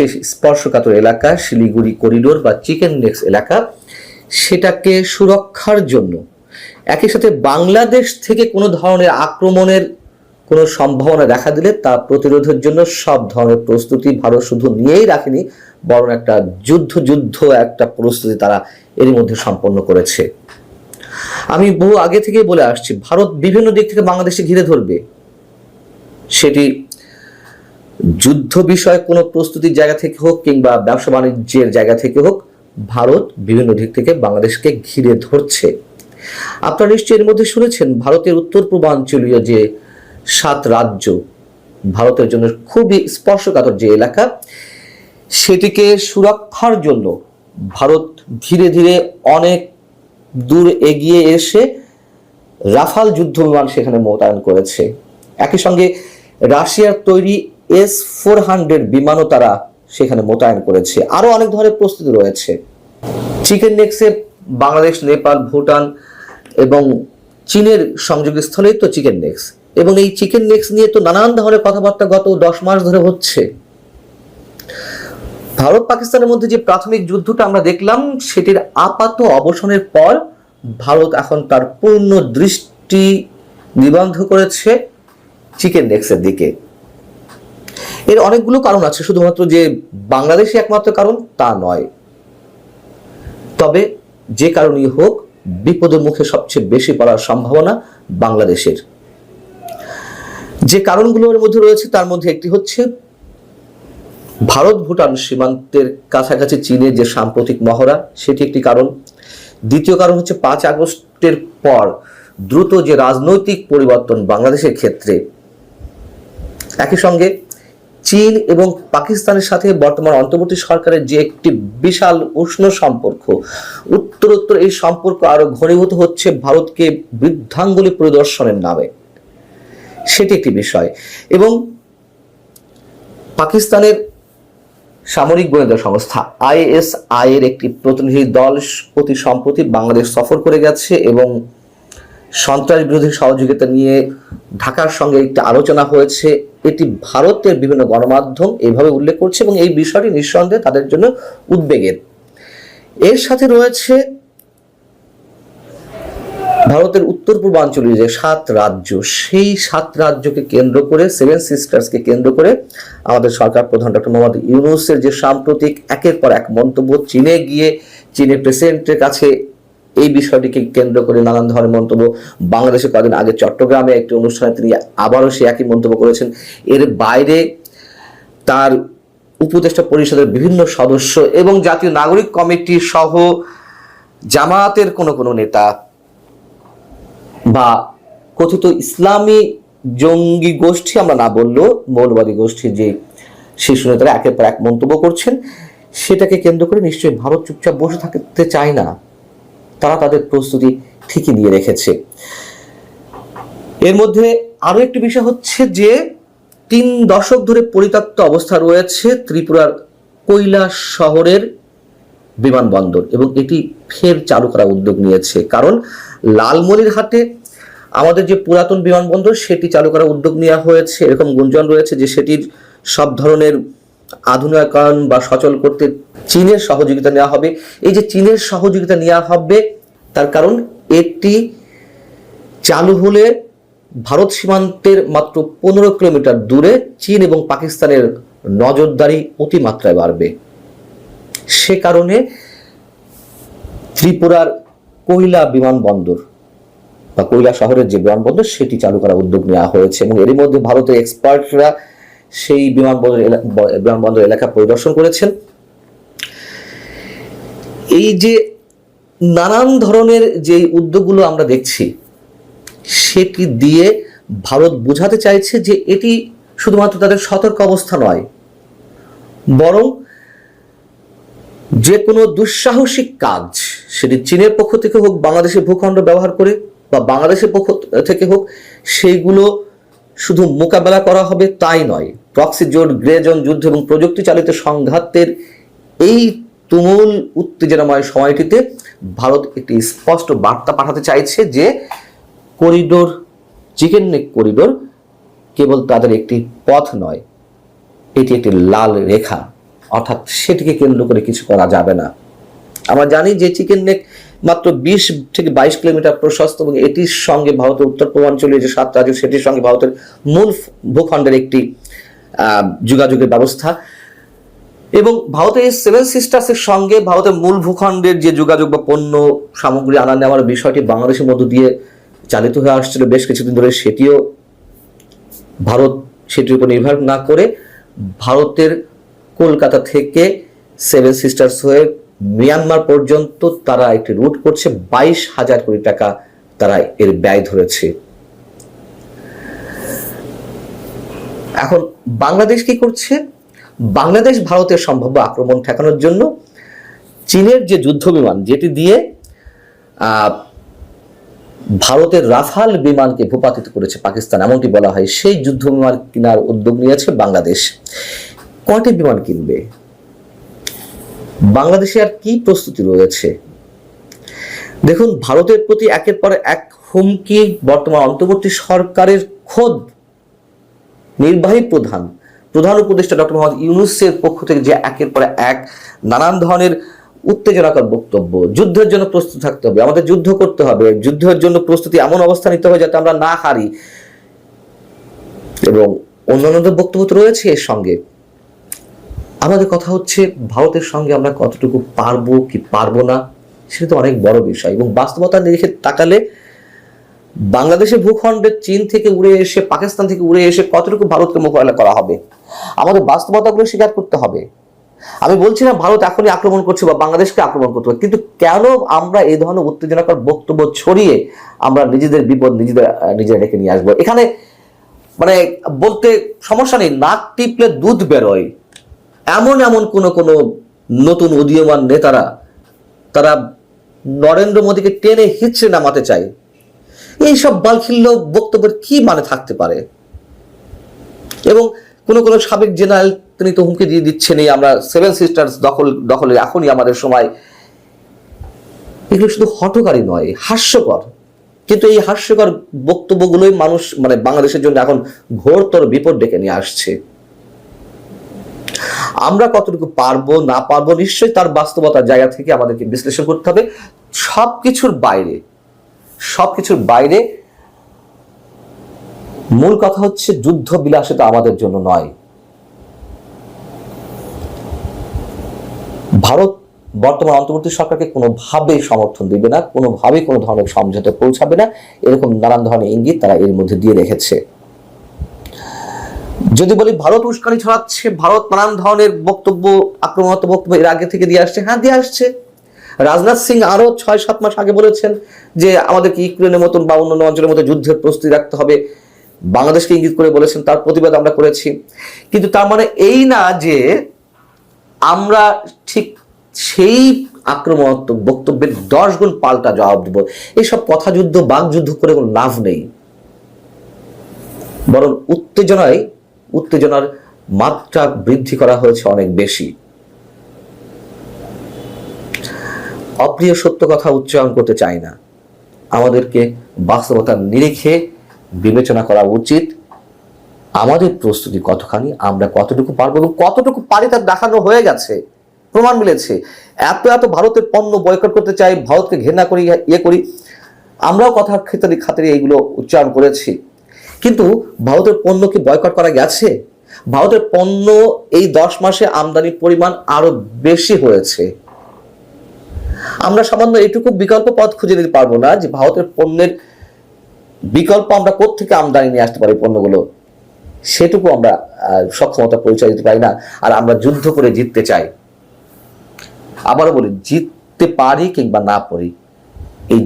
বিশেষ স্পর্শকাতর এলাকা, শিলিগুড়ি করিডোর বা চিকেন নেক্স এলাকা, সেটাকে সুরক্ষার জন্য। একই সাথে বাংলাদেশ থেকে কোনো ধরনের আক্রমণের কোনো সম্ভাবনা দেখা দিলে তা প্রতিরোধের জন্য সব ধরনের প্রস্তুতি ভারত শুধু নিয়েই রাখেনি, বরং একটা যুদ্ধ যুদ্ধ একটা প্রস্তুতি তারা এরই মধ্যে সম্পন্ন করেছে। আমি বহু আগে থেকেই বলে আসছি, ভারত বিভিন্ন দিক থেকে বাংলাদেশে ঘিরে ধরবে। সেটি যুদ্ধ বিষয়ে কোনো প্রস্তুতির জায়গা থেকে হোক কিংবা ব্যবসা বাণিজ্যের জায়গা থেকে হোক, ভারত বিভিন্ন দিক থেকে বাংলাদেশকে ঘিরে ধরছে। আপনারা নিশ্চয়ই এর মধ্যে শুনেছেন, ভারতের উত্তর পূর্বাঞ্চলীয় যে সাত রাজ্য, ভারতের জন্য খুবই স্পর্শকাতর যে এলাকা, সেটিকে সুরক্ষার জন্য ভারত ধীরে ধীরে অনেক দূর এগিয়ে এসে রাফাল যুদ্ধ বিমান সেখানে মোতায়েন করেছে। একই সঙ্গে রাশিয়ার তৈরি এস ফোর হান্ড্রেড বিমানও তারা সেখানে মোতায়েন করেছে। আরও অনেক ধরনের প্রস্তুতি রয়েছে। চিকেন নেক্সে বাংলাদেশ, নেপাল, ভুটান এবং চীনের সংযোগস্থলেই তো চিকেন নেক্স। এবং এই চিকেন নেক্স নিয়ে তো নানান ধরনের কথাবার্তা গত দশ মাস ধরে হচ্ছে। ভারত, পাকিস্তানের মধ্যে যে প্রাথমিক যুদ্ধটা আমরা দেখলাম, সেটির আপাত অবসানের পর ভারত এখন তার পূর্ণ দৃষ্টি নিবন্ধ করেছে চিকেন নেক্সের দিকে। এর অনেকগুলো কারণ আছে, শুধুমাত্র যে বাংলাদেশে একমাত্র কারণ তা নয়। তবে যে কারণেই হোক, বিপদের মুখে সবচেয়ে বেশি পড়ার সম্ভাবনা বাংলাদেশের। যে কারণগুলোর মধ্যে রয়েছে, তার মধ্যে একটি হচ্ছে, ভারত ভুটান সীমান্তের কাছাকাছি চীনের যে সাম্প্রতিক মহড়া, সেটি একটি কারণ। দ্বিতীয় কারণ হচ্ছে, পাঁচ আগস্টের পর দ্রুত যে রাজনৈতিক পরিবর্তন বাংলাদেশের ক্ষেত্রে, একই সঙ্গে চীন এবং পাকিস্তানের সাথে বর্তমান অন্তর্বর্তী সরকারের যে একটি বিশাল উষ্ণ সম্পর্ক, উত্তরোত্তর এই সম্পর্ক আরও ঘনীভূত হচ্ছে ভারতকে বৃদ্ধাঙ্গুলি পরিদর্শনের নামে। সেটি একটি বিষয়। এবং পাকিস্তানের সামরিক গোয়েন্দা সংস্থা আইএসআই এর একটি প্রতিনিধি দল অতি সম্প্রতি বাংলাদেশ সফর করে গেছে এবং সন্ত্রাস বিরোধী সহযোগিতা নিয়ে ঢাকার সঙ্গে একটি আলোচনা হয়েছে। এটি ভারতের বিভিন্ন গণমাধ্যম এইভাবে উল্লেখ করছে এবং এই বিষয়টি নিঃসন্দেহে তাদের জন্য উদ্বেগের। এর সাথে রয়েছে ভারতের উত্তর পূর্বাঞ্চলীয় যে সাত রাজ্য, সেই সাত রাজ্যকে কেন্দ্র করে সেভেন সিস্টার্সকে কেন্দ্র করে আমাদের সরকার প্রধান ডক্টর মোহাম্মদ ইউনুসের যে সাম্প্রতিক একের পর এক মন্তব্য, চীনে গিয়ে চীনের প্রেসিডেন্টের কাছে এই বিষয়টিকে কেন্দ্র করে নানান ধরনের মন্তব্য বাংলাদেশে কদিন আগে চট্টগ্রামে একটি অনুষ্ঠানে তিনি আবারও সে একই মন্তব্য করেছেন। এর বাইরে তার উপদেষ্টা পরিষদের বিভিন্ন সদস্য এবং জাতীয় নাগরিক কমিটি সহ জামায়াতের কোনো কোনো নেতা বা কথিত ইসলামী জঙ্গি গোষ্ঠী, আমরা না বললেও মৌলবাদী গোষ্ঠী যে শীর্ষ নেতারা একের পর এক মন্তব্য করছেন, সেটাকে কেন্দ্র করে নিশ্চয়ই ভারত চুপচাপ বসে থাকতে চায় না। তারা তাদের প্রস্তুতি ঠিকই নিয়ে রেখেছে। এর মধ্যে আরও একটি বিষয় হচ্ছে যে, তিন দশক ধরে পরিত্যক্ত অবস্থা রয়েছে ত্রিপুরার কৈলাস শহরের বিমানবন্দর এবং এটি ফের চালু করার উদ্যোগ নিয়েছে। কারণ লালমনির লালমনিরহাটে আমাদের যে পুরাতন বিমানবন্দর, সেটি চালু করার উদ্যোগ নেওয়া হয়েছে। এরকম গুঞ্জন রয়েছে যে, সেটির সব ধরনের আধুনিকরণ বা সচল করতে চীনের সহযোগিতা নেওয়া হবে। এই যে চীনের সহযোগিতা নেওয়া হবে, তার কারণ এটি চালু হলে ভারত সীমান্তের মাত্র পনেরো কিলোমিটার দূরে চীন এবং পাকিস্তানের নজরদারি অতিমাত্রায় বাড়বে। সে কারণে ত্রিপুরার কৈলা বিমানবন্দর বা কৈলা শহরের যে বিমানবন্দর সেটি চালু করার উদ্যোগ নেওয়া হয়েছে এবং এরই মধ্যে ভারতের এক্সপার্টরা সেই বিমানবন্দর বিমানবন্দর এলাকা পরিদর্শন করেছেন। এই যে নানান ধরনের যে উদ্যোগগুলো আমরা দেখছি সেটি দিয়ে ভারত বোঝাতে চাইছে যে এটি শুধুমাত্র তাদের সতর্ক অবস্থা নয়, বরং যে কোনো দুঃসাহসিক কাজ, সেটি চীনের পক্ষ থেকে হোক, বাংলাদেশের ভূখণ্ড ব্যবহার করে বা বাংলাদেশের পক্ষ থেকে হোক, সেইগুলো শুধু মোকাবেলা করা হবে তাই নয় প্রক্সি জোট গ্রেজন যুদ্ধ এবং প্রযুক্তি চালিত সংঘাতের এই তুমুল উত্তেজনাময় সময়টিতে ভারত একটি স্পষ্ট বার্তা পাঠাতে চাইছে যে করিডোর চিকেন নেক করিডোর কেবল তাদের একটি পথ নয়, এটি একটি লাল রেখা। অর্থাৎ সেটিকে কেন্দ্র করে কিছু করা যাবে না। আমরা জানি যে চিকেন নেক মাত্র বিশ থেকে বাইশ কিলোমিটার প্রশস্ত এবং এটির সঙ্গে ভারতের উত্তর পূর্বাঞ্চলীয় যে সাত রাজ্য, সেটির সঙ্গে ভারতের মূল ভূখণ্ডের একটি যোগাযোগের ব্যবস্থা। এবং ভারতের এই সেভেন সিস্টার্সের সঙ্গে ভারতের মূল ভূখণ্ডের যে যোগাযোগ বা পণ্য সামগ্রী আনা নেওয়ার বিষয়টি বাংলাদেশের মধ্য দিয়ে চালিত হয়ে আসছিল বেশ কিছুদিন ধরে। সেটিও ভারত সেটির উপর নির্ভর না করে ভারতের কলকাতা থেকে সেভেন সিস্টার্স হয়ে মিয়ানমার পর্যন্ত তারা একটি রুট করছে, বাইশ হাজার কোটি টাকা তারা এর ব্যয় ধরেছে। এখন বাংলাদেশ কি করছে? বাংলাদেশ ভারতের সম্ভাব্য আক্রমণ ঠেকানোর জন্য চীনের যে যুদ্ধ বিমান, যেটি দিয়ে ভারতের রাফাল বিমানকে ভূপাতিত করেছে পাকিস্তান, এমনটি বলা হয়। সেই যুদ্ধ বিমান কেনার উদ্যোগ নিয়েছে বাংলাদেশ। কয়টি বিমান কিনবে? বাংলাদেশে আর কি প্রস্তুতি রয়েছে? দেখুন, ভারতের প্রতি একের পর এক হুমকি, বর্তমান অন্তর্বর্তী সরকারের খোদ নির্বাহী প্রধান প্রধান উপদেষ্টা ডক্টর মোহাম্মদ ইউনুসের পক্ষ থেকে যে একের পর এক নানান ধরনের উত্তেজনাকর বক্তব্য, যুদ্ধের জন্য প্রস্তুত থাকতে হবে, আমাদের যুদ্ধ করতে হবে, যুদ্ধের জন্য প্রস্তুতি এমন অবস্থা নিতে হবে যাতে আমরা না হারি। এবং অন্যান্য বক্তব্য তো রয়েছে এর সঙ্গে। আমাদের কথা হচ্ছে, ভারতের সঙ্গে আমরা কতটুকু পারব কি পারব না, সেটা তো অনেক বড় বিষয়। এবং বাস্তবতা দেখে তাকালে বাংলাদেশের ভূখণ্ডের চীন থেকে উড়ে এসে, পাকিস্তান থেকে উড়ে এসে কতটুকু ভারতকে মোকাবেলা করা হবে? আমাদের বাস্তবতাগুলো স্বীকার করতে হবে। আমি বলছি না ভারত এখনই আক্রমণ করছে বা বাংলাদেশকে আক্রমণ করতে কিন্তু কেন আমরা এই ধরনের উত্তেজনাকর বক্তব্য ছড়িয়ে আমরা নিজেদের বিপদ নিজেদের নিজেরা ডেকে নিয়ে আসব? এখানে মানে বলতে সমস্যা নেই, নাক টিপলে দুধ বেরোয়। এমন এমন কোন কোন নতুন উদীয়মান নেতারা, তারা নরেন্দ্র মোদীকে টেনে হিচড়ে নামাতে চায়। এইসব বালখিল্য বক্তব্যের কি মানে থাকতে পারে? এবং কোন কোন সাবেক জেনারেল তিনি তো হুমকি দিয়ে দিচ্ছেন এই আমরা সেভেন সিস্টার্স দখল, দখলে এখনই আমাদের সময়। এগুলো শুধু হটকারী নয়, হাস্যকর। কিন্তু এই হাস্যকর বক্তব্যগুলোই মানুষ মানে বাংলাদেশের জন্য এখন ঘোরতর বিপদ ডেকে নিয়ে আসছে। আমরা কতটুকু পারব, না পারব, নিশ্চয়ই তার বাস্তবতার জায়গা থেকে আমাদেরকে বিশ্লেষণ করতে হবে। সব কিছুর বাইরে সব কিছুর বাইরে মূল কথা হচ্ছে যুদ্ধ বিলাসিতা আমাদের জন্য নয়। ভারত বর্তমান অন্তর্বর্তী সরকারকে কোনোভাবেই সমর্থন দিবে না, কোনোভাবেই কোনো ধরনের সমঝোতে পৌঁছাবে না। এরকম নানান ধরনের ইঙ্গিত তারা এর মধ্যে দিয়ে রেখেছে। যদি বলি ভারত উস্কানি ছড়াচ্ছে, ভারত নানান ধরনের বক্তব্য, আক্রমণাত্মক বক্তব্য এর আগে থেকে দিয়ে আসছে। হ্যাঁ দিয়ে আসছে। রাজনাথ সিং আরও ছয় সাত মাস আগে বলেছেন যে আমাদেরকে ইউক্রেনের মতন বা অন্যান্য অঞ্চলের মতো যুদ্ধের প্রস্তুতি রাখতে হবে। বাংলাদেশকে ইঙ্গিত করে বলেছেন, তার প্রতিবাদ আমরা করেছি। কিন্তু তার মানে এই না যে আমরা ঠিক সেই আক্রমণাত্মক বক্তব্যের দশ গুণ পাল্টা জবাব দেব। এইসব কথা যুদ্ধ বাকযুদ্ধ করে কোনো লাভ নেই। বরং উত্তেজনায় উত্তেজনার মাত্রা বৃদ্ধি করা হয়েছে অনেক বেশি। অপ্রিয় সত্য কথা উচ্চারণ করতে চাই না। আমাদেরকে বাস্তবতার নিরিখে বিবেচনা করা উচিত। আমাদের প্রস্তুতি কতখানি, আমরা কতটুকু পারব এবং কতটুকু পারি তার দেখানো হয়ে গেছে, প্রমাণ মিলেছে। এত এত ভারতের পণ্য বয়কট করতে চাই, ভারতকে ঘৃণা করি ইয়ে করি। আমরাও কথা ক্ষেত্রে খাতিরে এইগুলো উচ্চারণ করেছি। কিন্তু ভারতের পণ্য কি বয়কট করা গেছে? ভারতের পণ্য এই দশ মাসে আমদানির পরিমাণ আরও বেশি হয়েছে। আমরা সামান্য এটুকু বিকল্প পথ খুঁজে নিতে পারব না যে ভারতের পণ্যের বিকল্প আমরা কোত্থেকে আমদানি নিয়ে আসতে পারি পণ্যগুলো। সেটুকু আমরা সক্ষমতা পরিচয় দিতে পারি না আর আমরা যুদ্ধ করে জিততে চাই। আবারও বলি, জিততে পারি কিংবা না পারি, এই